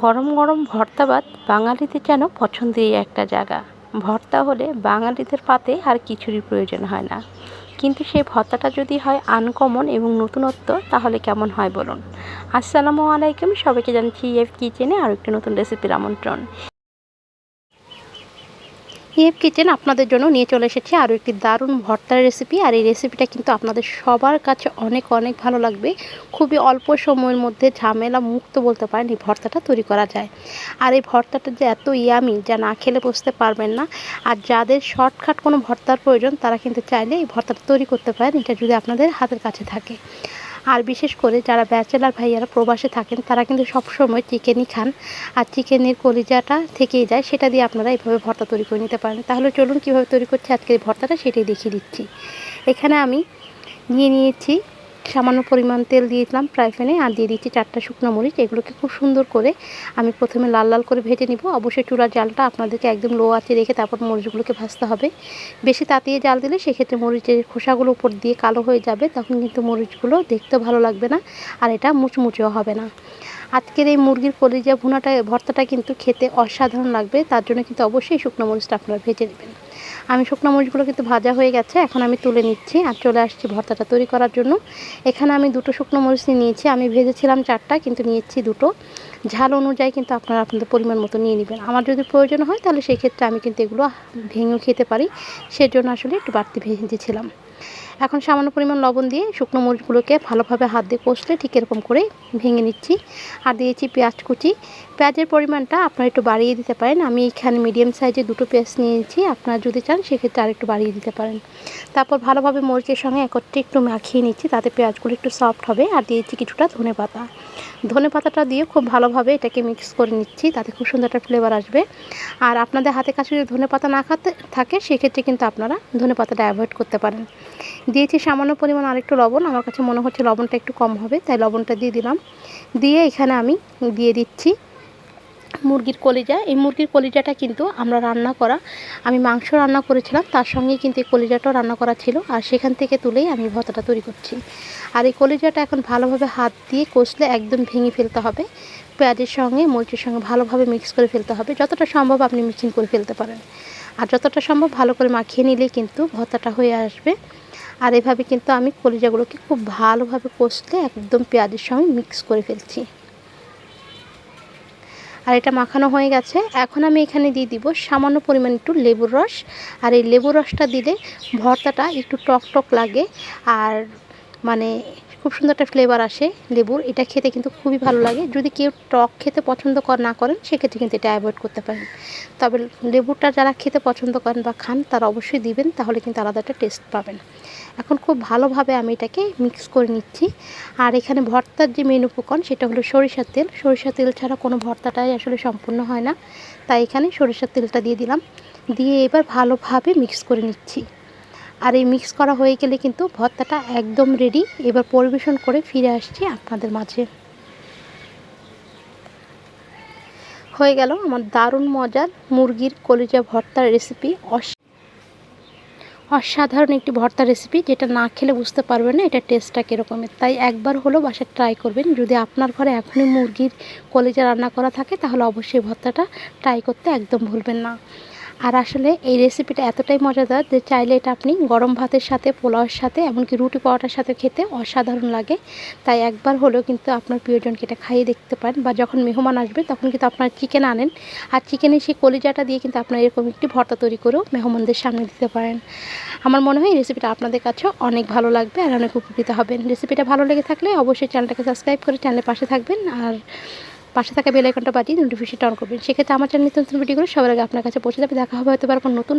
গরম গরম ভর্তা ভাত বাঙালিদের যেন পছন্দের একটা জায়গা। ভর্তা হলে বাঙালিদের পাতে আর কিছুরই প্রয়োজন হয় না। কিন্তু সেই ভর্তাটা যদি হয় আনকমন এবং নতুনত্ব, তাহলে কেমন হয় বলুন? আসসালামু আলাইকুম, সবাইকে জানাচ্ছি এফ কিচেনে আর একটি নতুন রেসিপির আমন্ত্রণ। ইএফ কিচেন আপনাদের জন্য নিয়ে চলে এসেছি। আরও একটি দারুণ ভর্তার রেসিপি আর এই রেসিপিটা কিন্তু আপনাদের সবার কাছে অনেক অনেক ভালো লাগবে। খুবই অল্প সময়ের মধ্যে ঝামেলা মুক্ত বলতে পারেন এই ভর্তাটা তৈরি করা যায়। আর এই ভর্তাটা যে এত ইয়ামি যা না খেলে বুঝতে পারবেন না। আর যাদের শর্টকাট কোনো ভর্তার প্রয়োজন, তারা কিন্তু চাইলে এই ভর্তাটা তৈরি করতে পারেন। এটা যদি আপনাদের হাতের কাছে থাকে। আর বিশেষ করে যারা ব্যাচেলার ভাইয়ারা প্রবাসে থাকেন, তারা কিন্তু সবসময় চিকেনই খান। আর চিকেনের কলিজাটা থেকেই যায়, সেটা দিয়ে আপনারা এইভাবে ভর্তা তৈরি করে নিতে পারেন। তাহলে চলুন কীভাবে তৈরি করছি আজকে এই ভর্তাটা, সেটাই দেখিয়ে দিচ্ছি। এখানে আমি নিয়ে নিয়েছি সামান্য পরিমাণ তেল দিয়েছিলাম ফ্রাই প্যানে আর দিয়ে দিচ্ছি চারটা শুকনো মরিচ। এগুলোকে খুব সুন্দর করে আমি প্রথমে লাল লাল করে ভেজে নিব। অবশ্যই চুলার জালটা আপনাদেরকে একদম লো আছে রেখে তারপর মরিচগুলোকে ভাজতে হবে। বেশি তাতিয়ে জাল দিলে সেক্ষেত্রে মরিচের খোসাগুলো উপর দিয়ে কালো হয়ে যাবে, তখন কিন্তু মরিচগুলো দেখতে ভালো লাগবে না, আর এটা মুচমুচেও হবে না। আজকের এই মুরগির কলিজা ভুনাটা, ভর্তাটা কিন্তু খেতে অসাধারণ লাগবে। তার জন্য কিন্তু অবশ্যই শুকনো মরিচটা আপনারা ভেজে নেবেন। আমি শুকনো মরিচগুলো কিন্তু ভাজা হয়ে গেছে, এখন আমি তুলে নিচ্ছি আর চলে আসছি ভর্তাটা তৈরি করার জন্য। এখানে আমি দুটো শুকনো মরিচ নিয়েছি, আমি ভেজেছিলাম চারটা, কিন্তু নিয়েছি দুটো। ঝাল অনুযায়ী কিন্তু আপনারা আপনাদের পরিমাণ মতো নিয়ে নেবেন। আমার যদি প্রয়োজন হয় তাহলে সেই ক্ষেত্রে আমি কিন্তু এগুলো ভেঙেও খেতে পারি। সেজন্য আসলে একটু বাড়তি ভেজেছিলাম। এখন সামান্য পরিমাণ লবণ দিয়ে শুকনো মরিচগুলোকে ভালোভাবে হাত দিয়ে কষলে ঠিক এরকম করে ভেঙে নিচ্ছি। আর দিয়েছি পেঁয়াজ কুচি। পেঁয়াজের পরিমাণটা আপনারা একটু বাড়িয়ে দিতে পারেন। আমি এখানে মিডিয়াম সাইজে দুটো পেঁয়াজ নিয়েছি। আপনারা যদি চান, সেক্ষেত্রে আর একটু বাড়িয়ে দিতে পারেন। তারপর ভালোভাবে মরিচের সঙ্গে একত্রে একটু মাখিয়ে নিচ্ছি, তাতে পেঁয়াজগুলো একটু সফট হবে। আর দিয়েছি কিছুটা ধনে পাতা। ধনে পাতাটা দিয়ে খুব ভালোভাবে এটাকে মিক্স করে নিচ্ছি, তাতে খুব সুন্দর একটা ফ্লেভার আসবে। আর আপনাদের হাতে কাছে যদি ধনে পাতা না খাতে, থাকে, সেক্ষেত্রে কিন্তু আপনারা ধনে পাতাটা অ্যাভয়েড করতে পারেন। দিয়েছি সামান্য পরিমাণ আরেকটু লবণ। আমার কাছে মনে হচ্ছে লবণটা একটু কম হবে, তাই লবণটা দিয়ে দিলাম। দিয়ে এখানে আমি দিয়ে দিচ্ছি মুরগির কলিজা। এই মুরগির কলিজাটা কিন্তু আমরা রান্না করা, আমি মাংস রান্না করেছিলাম, তার সঙ্গেই কিন্তু এই কলিজাটাও রান্না করা ছিল, আর সেখান থেকে তুলেই আমি ভর্তাটা তৈরি করছি। আর এই কলিজাটা এখন ভালোভাবে হাত দিয়ে কষলে একদম ভেঙে ফেলতে হবে। পেঁয়াজের সঙ্গে, মরিচের সঙ্গে ভালোভাবে মিক্স করে ফেলতে হবে, যতটা সম্ভব আপনি মিক্সিং করে ফেলতে পারেন। আর যতটা সম্ভব ভালো করে মাখিয়ে নিলেই কিন্তু ভর্তাটা হয়ে আসবে। আর এভাবে কিন্তু আমি কলিজাগুলোকে খুব ভালোভাবে কষলে একদম পেঁয়াজের সঙ্গে মিক্স করে ফেলছি। আর এটা মাখানো হয়ে গেছে। এখন আমি এখানে দিয়ে দিব সামান্য পরিমাণ একটু লেবুর রস। আর এই লেবুর রসটা দিলে ভর্তাটা একটু টক টক লাগে। আর মানে খুব সুন্দর একটা ফ্লেভার আসে লেবুর। এটা খেতে কিন্তু খুবই ভালো লাগে। যদি কেউ টক খেতে পছন্দ কর না করেন, সেক্ষেত্রে কিন্তু এটা অ্যাভয়েড করতে পারেন। তবে লেবুটা যারা খেতে পছন্দ করেন বা খান, তারা অবশ্যই দিবেন, তাহলে কিন্তু আলাদা একটা টেস্ট পাবেন। এখন খুব ভালোভাবে আমি এটাকে মিক্স করে নিচ্ছি। আর এখানে ভর্তার যে মেন উপকরণ, সেটা হলো সরিষার তেল। সরিষার তেল ছাড়া কোনো ভর্তাটাই আসলে সম্পূর্ণ হয় না। তাই এখানে সরিষার তেলটা দিয়ে দিলাম। দিয়ে এবার ভালোভাবে মিক্স করে নিচ্ছি। আর এই মিক্স করা হয়ে গেলে কিন্তু ভর্তাটা একদম রেডি এবার পরিবেশন করে ফিরে আসছি আপনাদের মাঝে। হয়ে গেল আমার দারুণ মজার মুরগির কলিজা ভর্তার রেসিপি অসাধারণ একটি ভর্তা রেসিপি যেটা না খেলে বুঝতে পারবেন না এটা টেস্টটা কীরকমের তাই একবার হলেও বাসায় ট্রাই করবেন। যদি আপনার ঘরে এখনই মুরগির কলিজা রান্না করা থাকে, তাহলে অবশ্যই ভর্তাটা ট্রাই করতে একদম ভুলবেন না। আর আসলে এই রেসিপিটা এতটাই মজাদার যে চাইলে এটা আপনি গরম ভাতের সাথে, পোলাওয়ের সাথে, এমনকি রুটি পরোটার সাথে খেতে অসাধারণ লাগে। তাই একবার হলেও কিন্তু আপনার প্রিয়জনকে এটা খাইয়ে দেখতে পারেন বা যখন মেহমান আসবে তখন কিন্তু আপনার চিকেন আনেন। আর চিকেনের সেই কলিজাটা দিয়ে কিন্তু আপনার এরকম একটি ভর্তা তৈরি করেও মেহমানদের সামনে দিতে পারেন। আমার মনে হয় এই রেসিপিটা আপনাদের কাছেও অনেক ভালো লাগবে আর অনেক উপকৃত হবেন। রেসিপিটা ভালো লেগে থাকলে অবশ্যই চ্যানেলটাকে সাবস্ক্রাইব করে চ্যানেলের পাশে থাকবেন। আর পাশে থাকা বেল আইকনটা বাজিয়ে নোটিফিকেশনটা অন করবেন। সেক্ষেত্রে আমার চ্যানেল নতুন ভিডিওগুলো সবার আগে আপনার কাছে পৌঁছে যাবে। দেখা হবে হয়তো কোনো নতুন